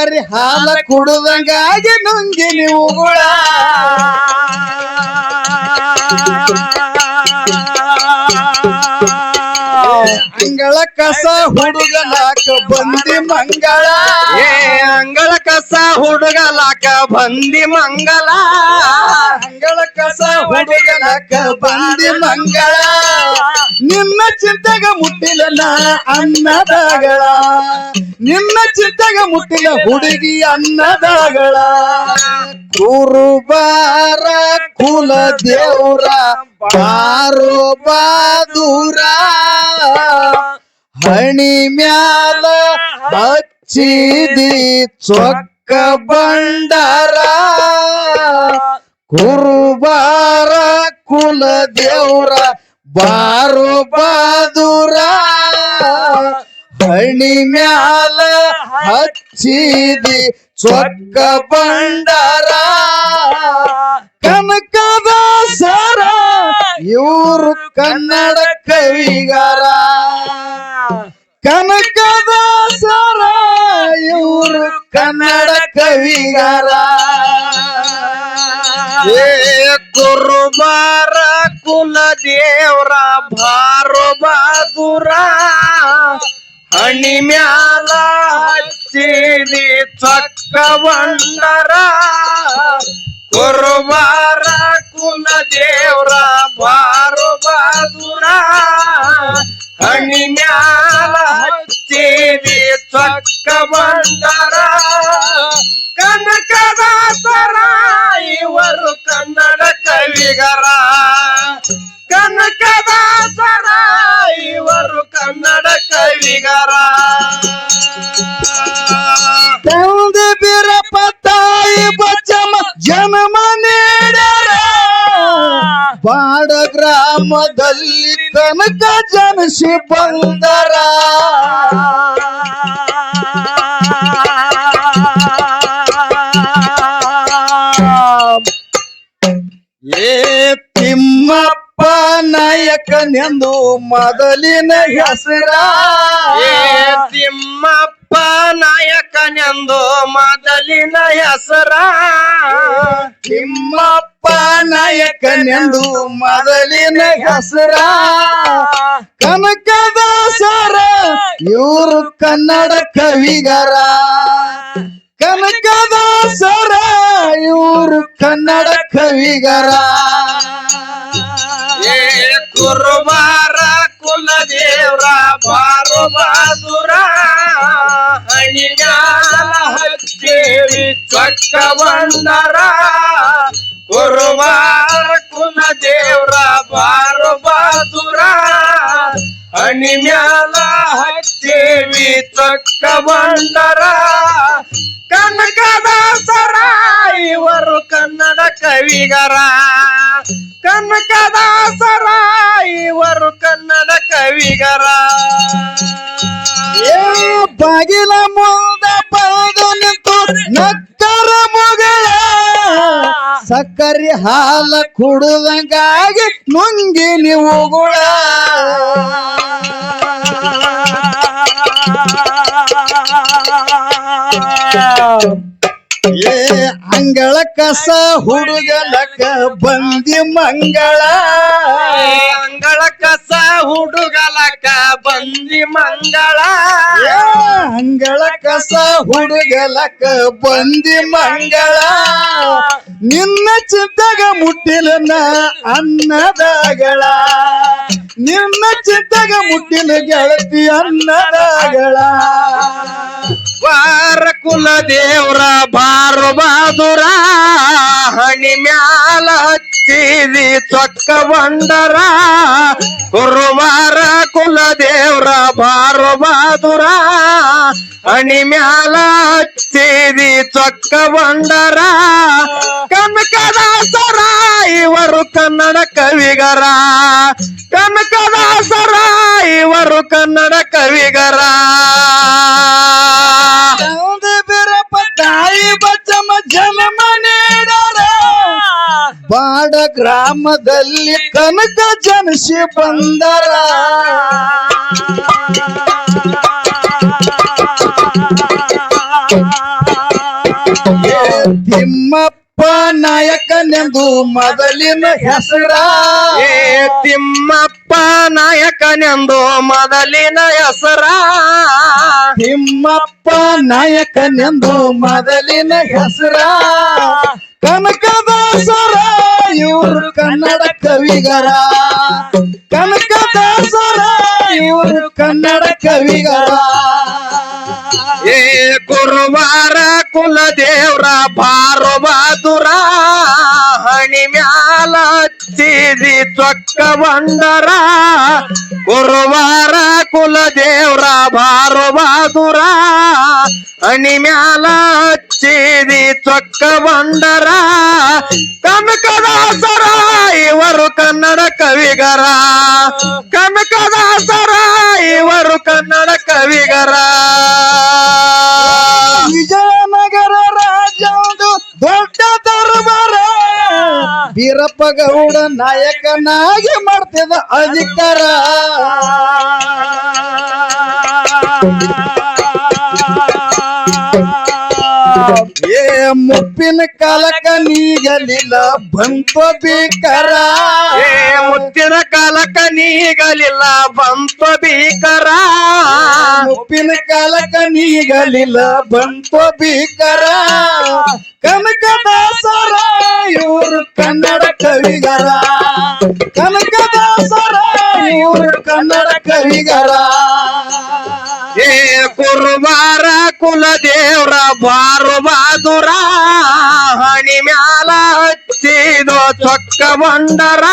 ಸಕ್ಕರೆ ಹಾಲ ಕುಡುದಂಗಾಗಿ ನುಂಗಿ ನೀವು ಅಂಗಳ ಕಸ ಹುಡುಗಲಾಕ ಬಂದಿ ಮಂಗಳ. ಏ ಅಂಗಳ ಕಸ ಹುಡುಗಲಾಕ ಬಂದಿ ಮಂಗಳ. ಅಂಗಳ ಕಸ ಹುಡುಗಲಾಕ ಬಂದಿ ಮಂಗಳ. ನಿನ್ನ ಚಿಂತೆಗ ಮುಟ್ಟಿಲ್ಲ ನಾ ಅನ್ನದಾಗಳ. ನಿನ್ನ ಚಿಂತೆಗ ಮುಟ್ಟಿಲ್ಲ ಹುಡುಗಿ ಅನ್ನದಾಗಳ. ಕುರುಬಾರ ಕುಲ ದೇವ್ರ ಬಾರೋ ಬಾದೂರ ಹಣಿ ಮ್ಯಾಲ ಹಚ್ಚಿದಿ ಚೊಕ್ಕ ಬಂಡಾರ ಕುರುಬಾರ ಕುಲ ದೇವ್ರ ಬಾರೋ ಬಾದೂರ ಹಣಿ ಮ್ಯಾಲ ಹಚ್ಚಿದಿ ಚೊಕ್ಕ ಬಂಡಾರ ಕನಕದ ಸರ, ಇವರು ಕನ್ನಡ ಕವಿಗಾರ. ಕನಕದ ಸರ, ಇವರು ಕನ್ನಡ ಕವಿಗಾರ. ಏ ಕುರುಬಾರ ಕುಲ ದೇವರ ಭಾರೋ ಬಾದುರ ಹಣಿ ಮ್ಯಾಲ ಹಚ್ಚಿದಿ ಚಕ್ಕ ಬಂಡರ ಕುರುಬಾರ ಕುಲ ದೇವ್ರ ಬಾರು ಬಾದುರ. ಹಣಿ ಮ್ಯಾಲ ಹಚ್ಚಿದಿ ಚಕ್ಕ ಬಂಡರ ಕನಕದಾಸರ, ಇವರು ಕನ್ನಡ ಕವಿಗರ. ಕನಕದಾಸರ ಇವರು ಕನ್ನಡ ಕವಿಗರ. ತಂದೆ ಬೀರಪ್ಪ ತಾಯಿ ಬಚ್ಚಮ್ಮ ಜನ್ಮ ನೀಡರ. ಬಾಡ ಗ್ರಾಮದಲ್ಲಿ ಕನಕ ಜನಿಸಿ ಬಂದರ. ನಾಯಕನೆಂದು ಮೊದಲಿನ ಹೆಸರ. ತಿಮ್ಮಪ್ಪ ನಾಯಕನೆಂದು ಮೊದಲಿನ ಹೆಸರ. ತಿಮ್ಮಪ್ಪ ನಾಯಕನೆಂದು ಮೊದಲಿನ ಹೆಸರ. ಕನಕದಾಸರ ಇವರು ಕನ್ನಡ ಕವಿಗರ. ಕನಕದಾಸರ ಇವರು ಕನ್ನಡ ಕವಿಗರ. ಕುರುಬಾರ ಕುಲದೇವ್ರ ಬಾರು ಬಾದುರ ಹಣಿಗಾಲ ಹಚ್ಚೇವಿ ಚೊಕ್ಕ ಬಂದರ ಕುರುಬಾರ ಕುಲದೇವ್ರ ಬಾರು ಬಾದುರ ಹಣಿ ಮ್ಯಾಲ ಹಚ್ಚೇವಿ ಚೊಕ್ಕ ಬಂದರ ಕನಕದಾಸರ ಇವರು ಕನ್ನಡ ಕವಿಗರ. ಕನಕದಾಸರ ಇವರು ಕನ್ನಡ ಕವಿಗರ. ಬಾಗಿಲ ಮುಂದ ಬಂದು ನಿಂತು ನಕ್ಕರ ಮುಗಳ. ಸಕ್ಕರೆ ಹಾಲ ಕುಡುದಂಗಾಗಿ ನುಂಗಿ ನೀವು Wow. ಏ ಅಂಗಳ ಕಸ ಹುಡುಗಲಕ ಬಂದಿ ಮಂಗಳ. ಅಂಗಳ ಕಸ ಹುಡುಗಲಕ ಬಂದಿ ಮಂಗಳ. ಅಂಗಳ ಕಸ ಹುಡುಗಲಕ ಬಂದಿ ಮಂಗಳ. ನಿನ್ನ ಚಿತ್ತಗ ಮುಟ್ಟಿಲ ನಾ ಅನ್ನದಾಗಳ. ನಿನ್ನ ಚಿತ್ತಗ ಮುಟ್ಟಿನ ಗೆಳತಿ ಅನ್ನದಾಗಳ. ವಾರ ಕುಲ ದೇವ್ರ ಬಾರು ಬಾದುರ, ಹಣಿ ಮ್ಯಾಲ ಹಚ್ಚಿದಿ ತೊಕ್ಕ ಬಂಡರ ಗುರುವಾರ ಕುಲ ದೇವ್ರ ಬಾರು ಬಾದುರ, ಹಣಿ ಮ್ಯಾಲ ಹಚ್ಚಿದಿ ತೊಕ್ಕ ಬಂಡರ ಕನಕದಾಸರ ಇವರು ಕನ್ನಡ ಕವಿಗರ. ಕನಕದಾಸರ ಇವರು ಕನ್ನಡ ಕವಿಗರ. ತಾಯಿ ಬಚ್ಚಮ್ಮ ಜನ್ಮ ನೀಡರ ಬಾಡ ಗ್ರಾಮದಲ್ಲಿ ಕನಕ ಜನಿಸಿ ಬಂದರ. ತಿಮ್ಮಪ್ಪ ನಾಯಕನೆಂದು ಮೊದಲಿನ ಹೆಸರ? ಏ ತಿಮ್ಮಪ್ಪ ನಾಯಕನೆಂದು ಮೊದಲಿನ ಹೆಸರ ತಿಮ್ಮಪ್ಪ ನಾಯಕನೆಂದು ಮೊದಲಿನ ಹೆಸರ ಕನಕದಾಸರ ಇವರು ಕನ್ನಡ ಕವಿಗರ ಕನಕದಾಸರ ಇವರು ಕನ್ನಡ ಕವಿಗರ ಏ ಗುರುವಾರ ಕುಲದೇವ್ರ ಬಾರೋ ಹಚ್ಚಿದಿ ತೊಕ್ಕ ಬಂಡರ ಗುರುವಾರ ಕುಲದೇವ್ರ ಹಣಿ ಮ್ಯಾಲ ಹಚ್ಚಿದಿ ತೊಕ್ಕ ಬಂಡರ ಕನಕದಾಸರ, ಇವರು ಕನ್ನಡ ಕವಿಗರ. ಕನಕದಾಸರ, ಇವರು ಕನ್ನಡ ಕವಿಗರ. ವಿಜಯನಗರ ವೀರಪ್ಪ ಗೌಡ ನಾಯಕನಾಗಿ ಮಾಡ್ತಿದ್ದ ಅಧಿಕಾರ. ಏ ಮುಪ್ಪಿನ ಕಾಲಕ ನೀಗಲಿಲ್ಲ ಬಂತು ಬೀಕರ ಏ ಮುತ್ತಿನ ಕಾಲಕ ನೀಗಲಿಲ್ಲ ಬಂತು ಬೀಕರ ಮುಪ್ಪಿನ ಕಾಲಕ ನೀಗಲಿಲ್ಲ ಬಂತು ಕನಕ ದಾಸರ ಇವರು ಕನ್ನಡ ಕವಿಗರ. ಕನಕದಾಸರ ಇವರು ಕನ್ನಡ ಕವಿಗರ. ಏ ಕುಲ ಕುಲದೇವ್ರ ಬಾರು ಬಾದುರ ಹಣಿ ಮ್ಯಾಲ ಹಚ್ಚಿದೋ ಚೊಕ್ಕ ಬಂಡರ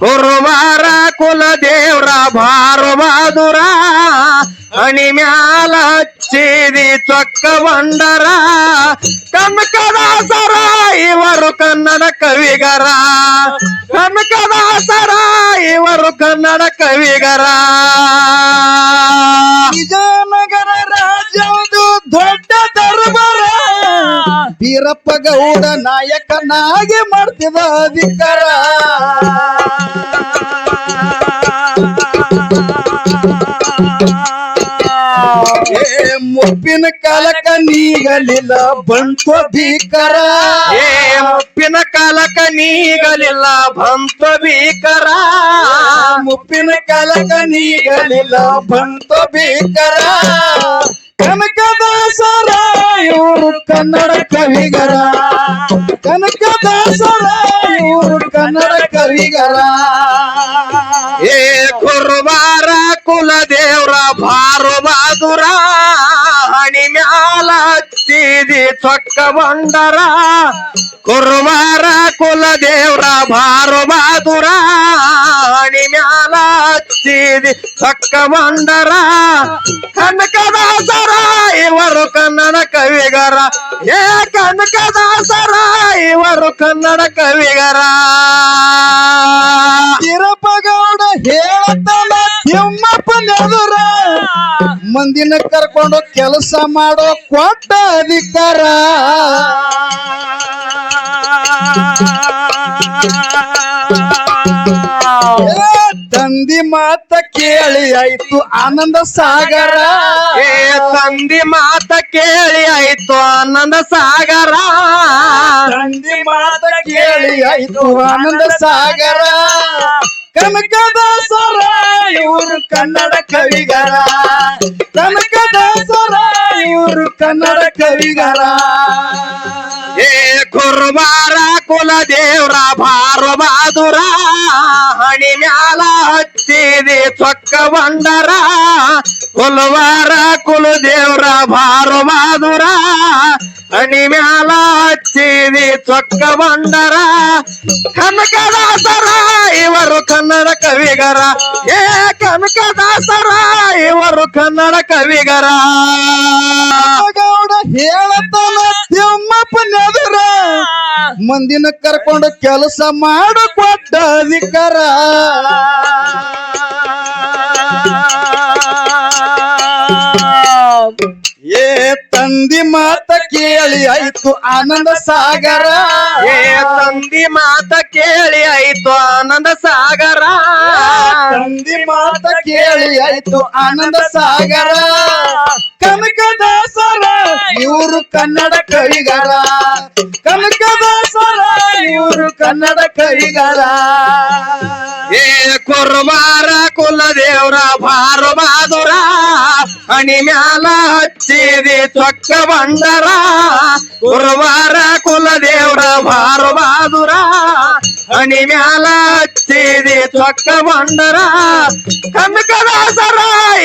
ಕುಲ ಕುಲದೇವ್ರ ಬಾರು ಬಾದುರ ಹಣಿ ಮ್ಯಾಲ ಹಚ್ಚಿದಿ ಚೊಕ್ಕ ಬಂಡರ ಕನಕದಾಸರ, ಇವರು ಕನ್ನಡ ಕವಿಗರ. ಕನಕದಾಸರ, ಇವರು ಕನ್ನಡ ಕವಿಗರ. ವಿಜಯನಗರ ರಾಜ್ಯದು ದೊಡ್ಡ ದರ್ಬಾರ. ವೀರಪ್ಪ ಗೌಡ ನಾಯಕನಾಗಿ ಮಾಡ್ತಿದ ಅಧಿಕಾರ. ಮುಪ್ಪಿನ ಕಾಲಕ ನೀಗಲಿಲ್ಲ ಬಂತು ಭೀಕರ. ಏ ಮುಪ್ಪಿನ ಕಾಲಕ ನೀಗಲಿಲ್ಲ ಬಂತು ಭೀಕರ. ಮುಪ್ಪಿನ ಕಾಲಕ ನೀಗಲಿಲ್ಲ ಬಂತು ಭೀಕರ. ಕನಕದಾಸರ ಇವರು ಕನ್ನಡ ಕವಿಗರ ಕನಕದಾಸರ ಇವರು ಕನ್ನಡ ಕವಿಗರ ಏ ಗುರುವಾರ ಕುಲದೇವ್ರ ಬಾರು ಬಹಾದುರ ಹಣಿ ಮ್ಯಾಲ ಹಚ್ಚಿದಿ ಚೊಕ್ಕ ಬಂಡರ ಗುರುವಾರ ಕುಲದೇವ್ರ ಬಾರು ಬಹಾದುರ ಹಣಿ ಮ್ಯಾಲ ಹಚ್ಚಿದಿ. ಸಕ್ಕ ಮಂಡರ ಕನಕದಾಸರ, ಇವರು ಕನ್ನಡ ಕವಿಗರ. ಏ ಕನಕದಾಸರ, ಇವರು ಕನ್ನಡ ಕವಿಗರ. ವೀರಪ್ಪ ಗೌಡ ಹೇಳ್ತಾನ, ತಿಮ್ಮಪ್ಪ ನೆದುರ. ಮಂದಿನ ಕರ್ಕೊಂಡು ಕೆಲಸ ಮಾಡೋ ಕೊಟ್ಟ ಅಧಿಕಾರ. ತಂದಿ ಮಾತ ಕೇಳಿ ಆಯ್ತು ಆನಂದ ಸಾಗರ. ಏ ತಂದಿ ಮಾತ ಕೇಳಿ ಆಯ್ತು ಆನಂದ ಸಾಗರ. ತಂದಿ ಮಾತ ಕೇಳಿ ಆಯ್ತು ಆನಂದ ಸಾಗರ. ಕನಕದಾಸರ ಇವರು ಕನ್ನಡ ಕವಿಗರ ಕನಕದಾಸರ ಇವರು ಕನ್ನಡ ಕವಿಗರ ಏ ಕುರ್ಬಾರ ಕುಲದೇವ್ರ ಬಾರು ಬಹಾದುರ ಹಣಿ ಮ್ಯಾಲ ಹಚ್ಚಿದಿ ಚೊಕ್ಕ ಬಂಡರ. ಕುಲ್ವಾರ ಕುಲದೇವ್ರ ಬಾರು ಬಹಾದುರ ಹಣಿ ಮ್ಯಾಲ ಹಚ್ಚಿದಿ ಚೊಕ್ಕ ಬಂಡರ. ಕನಕದಾಸರ ಇವರು ಕನ್ನಡ ಕವಿಗರ. ಏ ಕನಕದಾಸರ ಇವರು ಕನ್ನಡ ಕವಿಗರ. ಗೌಡ ಹೇಳತನ ತಿಮ್ಮಪ್ಪ ನೆದರ. ಮಂದಿನ ಕರ್ಕೊಂಡು ಕೆಲಸ ಮಾಡ ಕೊಟ್ಟ ಅಧಿಕಾರ. ತಂದಿ ಮಾತ ಕೇಳಿ ಆಯ್ತು ಆನಂದ ಸಾಗರ. ಏ ತಂದಿ ಮಾತ ಕೇಳಿ ಆಯ್ತು ಆನಂದ ಸಾಗರ. ತಂದಿ ಮಾತ ಕೇಳಿ ಆಯ್ತು ಆನಂದ ಸಾಗರ. ಕನಕದಾಸರ ಇವರು ಕನ್ನಡ ಕವಿಗಾರ. ಕನಕದಾಸರ ಇವರು ಕನ್ನಡ ಕವಿಗಾರ. ಏ ಕುಲ ಕುಲದೇವ್ರ ಭಾರ ಬಹಾದುರ ಹಣಿ ಮ್ಯಾಲ ಹಚ್ಚಿದಿ ಚೊಕ್ಕ ಬಂದರ. ಕುರ್ಮಾರ ಕುಲದೇವ್ರ ಭಾರ ಬಹಾದುರ ಹಣಿ ಮ್ಯಾಲ ಹಚ್ಚಿದಿ ತೊಕ್ಕ ಬಂದರ. ಕನಕದಾಸರ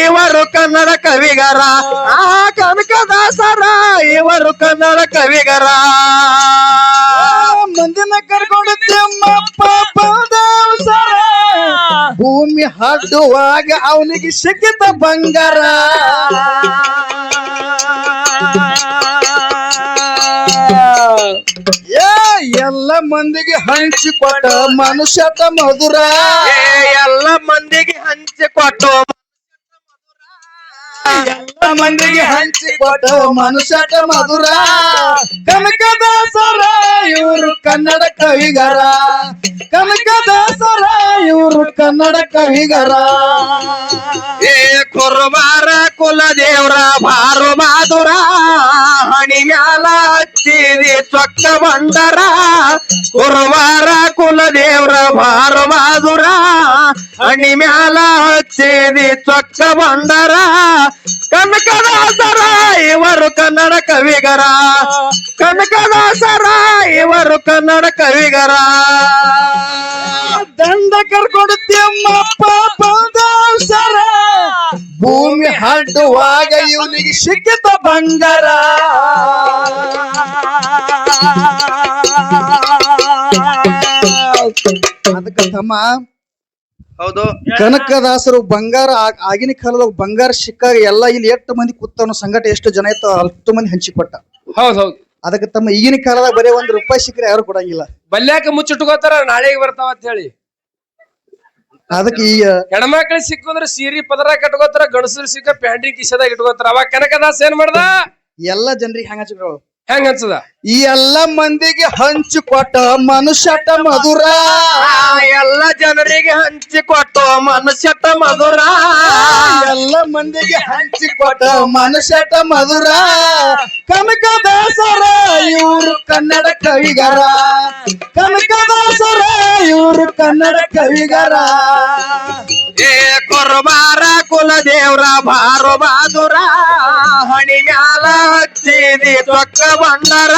ಇವರು ಕನ್ನಡ ಕವಿಗರ. ಆ ಕನಕದಾಸರ ಇವರು ಕನ್ನಡ ಕವಿಗರ. ಮಂದಿನ ಕರ್ಕೊಂಡು ತಿಮ್ಮಪ್ಪ ಬಂದವಸರ ಭೂಮಿ ಹಾಡುವಾಗ ಅವನಿಗೆ ಸಿಕ್ಕಿತ ಬಂಗಾರ. ಎಲ್ಲ ಮಂದಿಗೆ ಹಂಚಿಕೊಟ್ಟ ಮನುಷ್ಯತ ಮಧುರ. ಎಲ್ಲ ಮಂದಿಗೆ ಹಂಚಿಕೊಟ್ಟು ಎಲ್ಲ ಮಂದಿಗೆ ಹಂಚಿಕೊಟ್ಟ ಮನುಷ್ಯಟ ಮಧುರ. ಕನಕದಾಸರ ಇವರು ಕನ್ನಡ ಕವಿಗಾರ. ಕನಕದಾಸರ ಇವರು ಕನ್ನಡ ಕವಿಗರ. ಏ ಕುರ್ಬಾರ ಕುಲದೇವ್ರ ಬಾರು ಮಾಧುರ. ಹಣಿ ಮ್ಯಾಲ ಹಚ್ಚಿದಿ ಚೊಕ್ಕ ಬಂಡರ. ಕುಲ ಕುಲದೇವ್ರ ಬಾರು ಮಾಧುರ. ಹಣಿ ಮ್ಯಾಲ ಹಚ್ಚೇರಿ ಚೊಕ್ಕ ಬಂಡರ ಕನಕದಾಸರ, ಇವರು ಕನ್ನಡ ಕವಿಗರ. ಕನಕದಾಸರ, ಇವರು ಕನ್ನಡ ಕವಿಗರ. ದಂಡ ಕರ್ಕೊಂಡು ಪಾಪ ಬಂದವಸರ ಭೂಮಿ ಹಡ್ಡುವಾಗ ಇವನಿಗೆ ಸಿಕ್ಕಿತ ಬಂಗಾರ ಅದಕ್ಕೆ ತಮ್ಮ ಹೌದು. ಕನಕದಾಸರು ಬಂಗಾರ ಆ- ಆಗಿನ ಕಾಲದಾಗ ಬಂಗಾರ ಸಿಕ್ಕಾಗ ಎಲ್ಲ ಇಲ್ಲಿ ಎಷ್ಟು ಮಂದಿ ಕೂತವನು ಸಂಘಟ ಎಷ್ಟು ಜನ ಇತ್ತು ಅಷ್ಟು ಮಂದಿ ಹಂಚಿಕೊಟ್ಟ. ಹೌದ್ ಹೌದ್. ಅದಕ್ಕೆ ತಮ್ಮ ಈಗಿನ ಕಾಲದಾಗ ಬರೀ ಒಂದ್ ರೂಪಾಯಿ ಸಿಕ್ಕರೆ ಯಾರು ಕೊಡಂಗಿಲ್ಲ. ಬಲ್ಯಾಕ ಮುಚ್ಚಿಟ್ಕೋತಾರ ನಾಳೆಗೆ ಬರ್ತಾವ ಅಂತ ಹೇಳಿ. ಅದಕ್ಕೆ ಈ ಹೆಣ್ಮಕ್ಳಿಗೆ ಸಿಕ್ಕಂದ್ರ ಸೀರಿ ಪದರ ಕಟ್ಕೋತಾರ ಗಣಸರು ಸಿಕ್ಕ ಪ್ಯಾಂಟ್ರಿ ಕಿಸದಾಗ ಇಟ್ಕೋತಾರ. ಅವಾಗ ಕನಕದಾಸ ಏನ್ ಮಾಡ್ದ? ಎಲ್ಲ ಜನರಿಗೆ ಹೆಂಗ ಹಂಚ್ಕೊಳು ಹೆಂಗ್ ಅನ್ಸದ? ಈ ಎಲ್ಲ ಮಂದಿಗೆ ಹಂಚಿಕೊಟ್ಟ ಮನುಷ್ಯಟ ಮಧುರ. ಎಲ್ಲ ಜನರಿಗೆ ಹಂಚಿಕೊಟ್ಟು ಮನುಷ್ಯಟ ಮಧುರ. ಎಲ್ಲ ಮಂದಿಗೆ ಹಂಚಿಕೊಟ್ಟ ಮನುಷ್ಯಟ ಮಧುರ. ಕನಕದಾಸರ ಇವರು ಕನ್ನಡ ಕವಿಗರ. ಕನಕ ದಾಸರ ಇವರು ಕನ್ನಡ ಕವಿಗರ. ಏ ಕುರ್ಬಾರ ಕುಲದೇವ್ರ ಭಾರು ಬಹಾದುರ. ಹಣಿ ಮ್ಯಾಲ ಹಚ್ಚಿದಿ ಚೊಕ್ಕ ಬಂದರ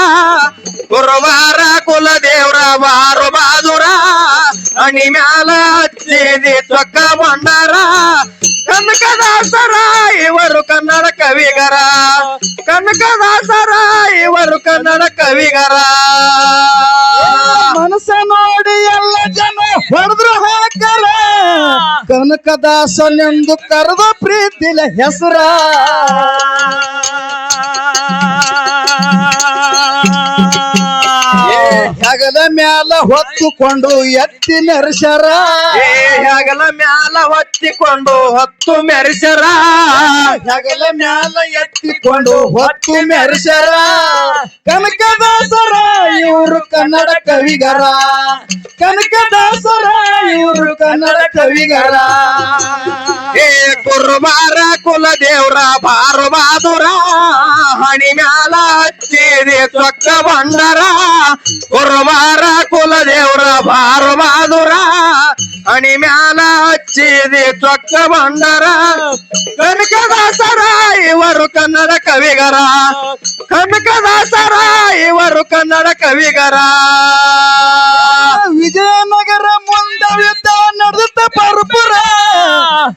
ಗುರುವಾರ ಕುಲದೇವ್ರ ಬಾರು ಬಾದುರ. ಹಣಿ ಮ್ಯಾಲ ಹಚ್ಚಿದಿ ತೊಕ್ಕ ಬಂದರ ಕನಕದಾಸರ ಇವರು ಕನ್ನಡ ಕವಿಗರ. ಕನಕದಾಸರ ಇವರು ಕನ್ನಡ ಕವಿಗರ. ಮನಸ್ಸ ನೋಡಿ ಎಲ್ಲ ಜನ ಹೊಡೆದ್ರು ಹಾಕರ. ಕನಕದಾಸನೆಂದು ಕರೆದು ಪ್ರೀತಿಲ ಹೆಸರ. ಹೆಗಲ ಮ್ಯಾಲ ಹೊತ್ತುಕೊಂಡು ಎತ್ತಿ ಮೆರೆಸರ ಏ ಹೆಗಲ ಮ್ಯಾಲ ಹೊತ್ತಿಕೊಂಡು ಹೊತ್ತು ಮೆರೆಸರ ಹೆಗಲ ಮ್ಯಾಲ ಎತ್ತಿಕೊಂಡು ಹೊತ್ತು ಮೆರೆಸರ ಕನಕದಾಸರ ಇವರು ಕನ್ನಡ ಕವಿಗರ. ಕನಕದಾಸರ ಇವರು ಕನ್ನಡ ಕವಿಗರ. ಏ ಕುರುಬಾರ ಕುಲದೇವ್ರ ಬಾರು ಬಾದುರ ಹಣಿ ಮ್ಯಾಲ ಹಚ್ಚಿದಿ ಬಂದರ ಬಂಡರ. ಕುರ್ಬಾರ ಕುಲದೇವ್ರ ಬಾರು ಬಹಾದುರ ಹಣಿ ಮ್ಯಾಲ ಹಚ್ಚಿದಿ ಚೊಕ್ಕ ಬಂಡರ ಕನಕದಾಸರ, ಇವರು ಕನ್ನಡ ಕವಿಗರ. ಕನಕದಾಸರ, ಇವರು ಕನ್ನಡ ಕವಿಗರ. ವಿಜಯನಗರ ಮುಂದವಿದ್ದ ನಡೆದ ಪರ್ಪುರ.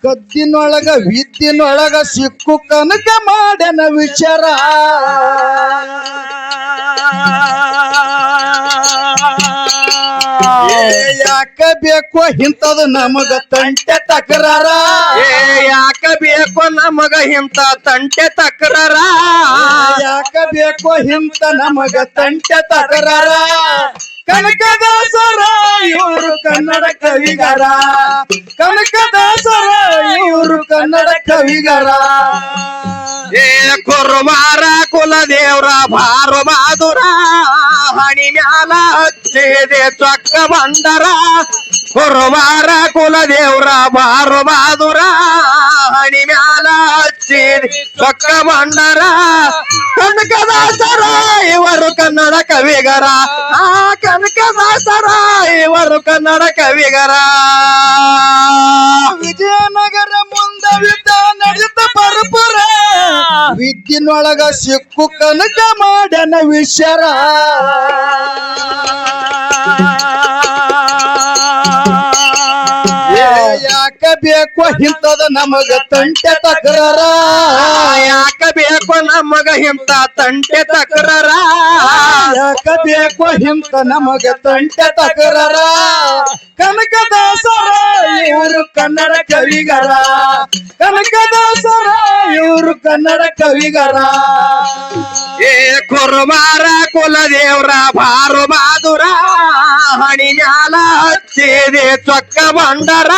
ಕದ್ದಿನೊಳಗ ವಿದ್ಯನೊಳಗ ಸಿಕ್ಕು ಕನಕ ಮಾಡನ ವಿಚಾರ. ಯಾಕ ಬೇಕು ಇಂಥದ್ದು ನಮಗ ತಂಟೆ ತಕರಾರ. ಏ ಯಾಕ ಬೇಕು ನಮಗ ಇಂತ ತಂಟೆ ತಕರಾರ? ಯಾಕ ಬೇಕು ಹಿಂತ ನಮಗ ತಂಟೆ ತಕರಾರ? ಕನಕದಾಸರ ಇವರು ಕನ್ನಡ ಕವಿಗಾರ. ಕನಕದಾಸರ ಇವರು ಕನ್ನಡ ಕವಿಗಾರ. ಏ ಕುರ್ಬಾರ ಕುಲದೇವ್ರ ಭಾರು ಮಾಧುರ, ಹಣಿ ಮ್ಯಾಲ ಹಚ್ಚಿದೆ ಚೊಕ್ಕ ಬಂಡರ ಕುಲ ಕುಲದೇವ್ರ ಭಾರು ಮಾಧುರ, ಹಣಿ ಮ್ಯಾಲ ಹಚ್ಚಿದಿ ಚೊಕ್ಕ ಬಂದರ. ಕನಕದಾಸರ ಇವರು ಕನ್ನಡ ಕವಿಗರ. ಆ ಕನಕದಾಸರ ಇವರು ಕನ್ನಡ ಕವಿಗರ. ವಿಜಯನಗರ ಮುಂದವಿದ್ದ ನಡೆದ ಪರಪುರ. ವಿದ್ಯನೊಳಗ ಸಿಕ್ಕು ಕನಕ ಮಾಡನ ವಿಷರ ಬೇಕು ಇಂಥದ ನಮಗ ತಂಟೆ ತಕರಾರ. ಯಾಕ ಬೇಕು ನಮಗ ಇಂತ ತಂಟೆ ತಕರಾರ? ಯಾಕ ಬೇಕು ಇಂಥ ನಮಗ ತಂಟೆ ತಕರಾರ? ಕನಕದಾಸರ ಇವರು ಕನ್ನಡ ಕವಿಗರ. ಕನಕದಾಸರ ಇವರು ಕನ್ನಡ ಕವಿಗರ. ಏ ಕುರುಮಾರ ಕುಲದೇವ್ರ ಬಾರು ಬಾದುರ ಹಣಿ ಮ್ಯಾಲ ಹಚ್ಚಿದೆ ಚೊಕ್ಕ ಬಂಡರ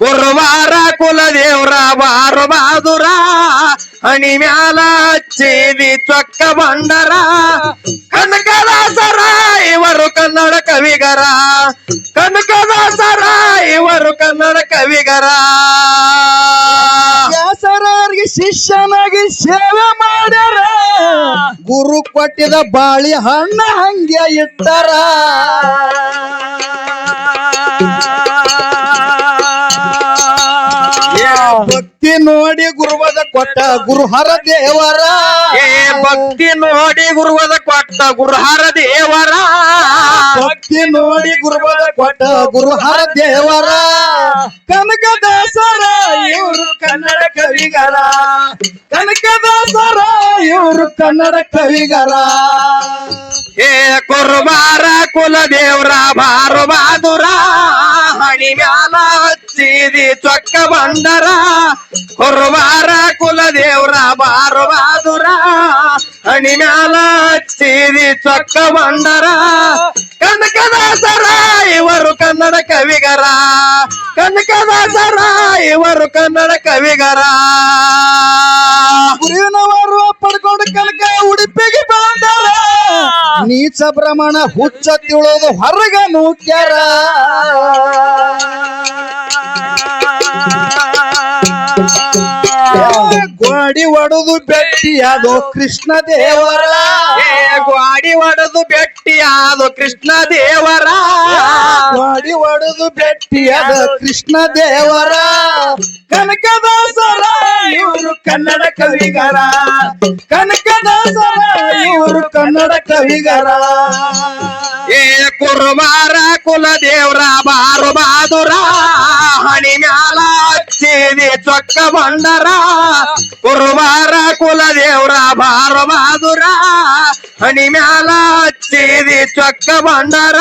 ಕುರುಬಾರ ಕುಲದೇವ್ರ ಬಾರು ಬಾದುರ ಹಣಿ ಮ್ಯಾಲ ಹಚ್ಚಿದಿ ಚೊಕ್ಕ ಬಂಡರ ಕನಕದಾಸರ ಇವರು ಕನ್ನಡ ಕವಿಗರ ಕನಕದಾಸರ ಇವರು ಕನ್ನಡ ಕವಿಗರ ವ್ಯಾಸರರಿಗೆ ಶಿಷ್ಯನಾಗಿ ಸೇವೆ ಮಾಡ್ಯಾರ ಗುರು ಕೊಟ್ಟಿದ ಬಾಳಿ ಹಣ್ಣ ಹಂಗೆ ಇಟ್ಟರ. ಭಕ್ತಿ ನೋಡಿ ಗುರುವದ ಕೊಟ್ಟ ಗುರುಹರ ದೇವರ. ಏ ಭಕ್ತಿ ನೋಡಿ ಗುರುವದ ಕೊಟ್ಟ ಗುರುಹಾರ ದೇವರ. ಭಕ್ತಿ ನೋಡಿ ಗುರುವದ ಕೊಟ್ಟ ಗುರುಹರ ದೇವರ. ಕನಕದಾಸರ ಇವರು ಕನ್ನಡ ಕವಿಗರ. ಕನಕದಾಸರ ಇವರು ಕನ್ನಡ ಕವಿಗರ. ಏ ಕುರುಬಾರ ಕುಲದೇವ್ರ ಬಾರು ಬಾದುರ ಹಣಿ ಮ್ಯಾಲ ಹಚ್ಚಿದಿ ಚೊಕ್ಕ ಬಂದರ. ಕುರುಬಾರ ಕುಲದೇವ್ರ ಬಾರು ಬಾದುರ ಹಣಿ ಮ್ಯಾಲ ಹಚ್ಚಿದಿ ಚೊಕ್ಕ ಬಂಡರ ಕನಕದಾಸರ ಇವರು ಕನ್ನಡ ಕವಿಗರ. ಕನಕದಾಸರ ಇವರು ಕನ್ನಡ ಕವಿಗರ. ಗುರುವಿನವರು ಪಡ್ಕೊಂಡು ಕನಕ ಉಡುಪಿಗೆ ಬಂದರ. ನೀಚ ಪ್ರಮಾಣ ಹುಚ್ಚ ತಿಳೋದು ಹೊರಗ ನೂಕ್ಯಾರ ಗೋಡಿ ಒಡೆದು ಬೆಟ್ಟಿಯಾದೋ ಕೃಷ್ಣ ದೇವರ? ಏ ಗ್ವಾಡಿ ಒಡೆದು ಬೆಟ್ಟಿಯಾದೋ ಕೃಷ್ಣ ದೇವರ? ಗೋಡಿ ಒಡೆದು ಬೆಟ್ಟಿಯಾದ ಕೃಷ್ಣ ದೇವರ? ಕನಕದಾಸರ ಇವರು ಕನ್ನಡ ಕವಿಗರ? ಕನಕದಾಸರ ಇವರು ಕನ್ನಡ ಕವಿಗರ? ಏ ಕುರುಬಾರ ಕುಲದೇವ್ರ ಬಾರು ಬಾದುರ ಹಣಿ ಮ್ಯಾಲ ಹಚ್ಚಿದಿ ಚೊಕ್ಕ ಬಂಡರ ಕುರುಬಾರ ಕುಲದೇವ್ರ ಬಾರ ಬಾದುರ ಹಣಿ ಮ್ಯಾಲ ಹಚ್ಚಿದಿ ಚೊಕ್ಕ ಬಂಡರ.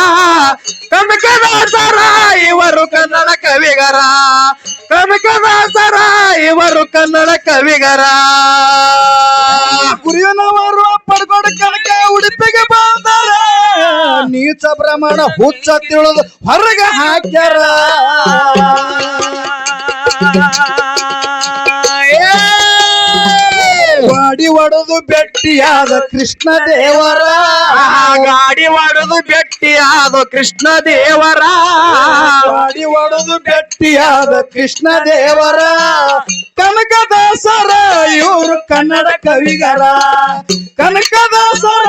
ಕನಕದಾಸರ ಇವರು ಕನ್ನಡ ಕವಿಗರ. ಕನಕದಾಸರ ಇವರು ಕನ್ನಡ ಕವಿಗರ. ಕುರಿಯನವರು ಪಡ್ಕೊಂಡು ಕನಕ ಉಡುಪಿಗೆ ಬಂದರ, ನೀಚ ಪ್ರಮಾಣ ಹುಚ್ಚ ತಿಳಿದು ಹೊರಗೆ ಹಾಕ್ಯಾರ. Ah. to ಗಾಡಿ ಒಡೆದು ಬೆಟ್ಟಿಯಾದ ಕೃಷ್ಣ ದೇವರ. ಗಾಡಿ ಒಡೆದು ಬೆಟ್ಟಿಯಾದ ಕೃಷ್ಣ ದೇವರ. ಗಾಡಿ ಒಡೆದು ಬೆಟ್ಟಿಯಾದ ಕೃಷ್ಣ ದೇವರ. ಕನಕದಾಸರ ಇವರು ಕನ್ನಡ ಕವಿಗರ. ಕನಕದಾಸರ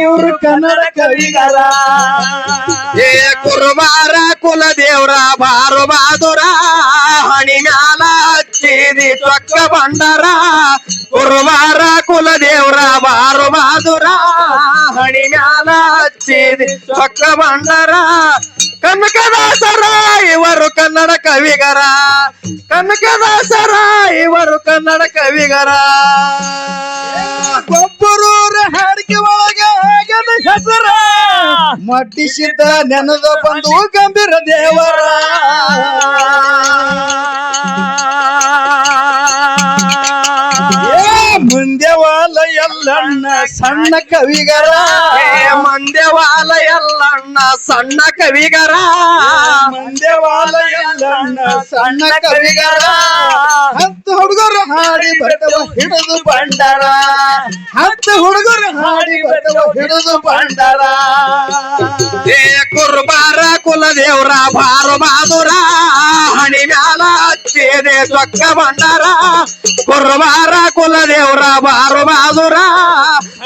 ಇವರು ಕನ್ನಡ ಕವಿಗರ. ಏ ಕುರುಬಾರ ಕುಲದೇವರ ಬಾರು ಬಾದುರ ಹಣಿ ಮ್ಯಾಲ ಹಚ್ಚಿದಿ ಚೊಕ್ಕ ಬಂಡರ ಕುಲ ದೇವರ ಬಾರು ಮಾಧುರ, ಹಣಿ ಮ್ಯಾಲ ಹಚ್ಚಿದಿ ಚೊಕ್ಕ ಬಂಡರ ಕನಕದಾಸರ, ಇವರು ಕನ್ನಡ ಕವಿಗರ. ಕನಕದಾಸರ, ಇವರು ಕನ್ನಡ ಕವಿಗರ. ಒಬ್ಬರೂರ ಹಾಡಿಕೆ ಒಳಗ ಹೆಸರ. ಮಟ್ಟಿಸಿದ್ದ ನೆನದ ಬಂದು ಗಂಭೀರ ದೇವರ. ಏ ಮುಂದೆ ವಾಲ ಎಲ್ಲಣ್ಣ ಸಣ್ಣ ಕವಿಗರ. ಮಂದ್ಯವಾಲ ಎಲ್ಲಣ್ಣ ಸಣ್ಣ ಕವಿಗರ. ಮುಂದೆ ವಾಲ ಎಲ್ಲಣ್ಣ ಸಣ್ಣ ಕವಿಗರ. ಹತ್ತು ಹುಡುಗರು ಹಾಡಿ ಬಟ್ಟವ ಹಿಡಿದು ಬಂಡರ. ಹತ್ತು ಹುಡುಗರು ಹಾಡಿ ಬಟ್ಟವ ಹಿಡಿದು ಬಂಡರ. ಏ ಕುರ್ಬಾರ ಕುಲದೇವ್ರ ಭಾರ ಮಾದುರ ಹಣಿ ಮ್ಯಾಲ ಹಚ್ಚಿದೆ ಸೊಕ್ಕ ಬಂಡರ ಕುರ್ಬಾರ ಕುಲದೇವ್ರ ಬಾರು ಮಾದುರ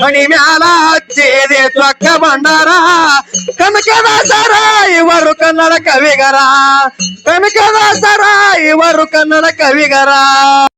ಹಣಿ ಮ್ಯಾಲ ಹಚ್ಚಿದೆ ಸೊಕ್ಕ ಬಂಡರ ಕನಕದ ಸರ ಇವರು ಕನ್ನಡ ಕವಿಗರ ಕನಕದ ಸರ ಇವರು ಕನ್ನಡ ಕವಿಗರ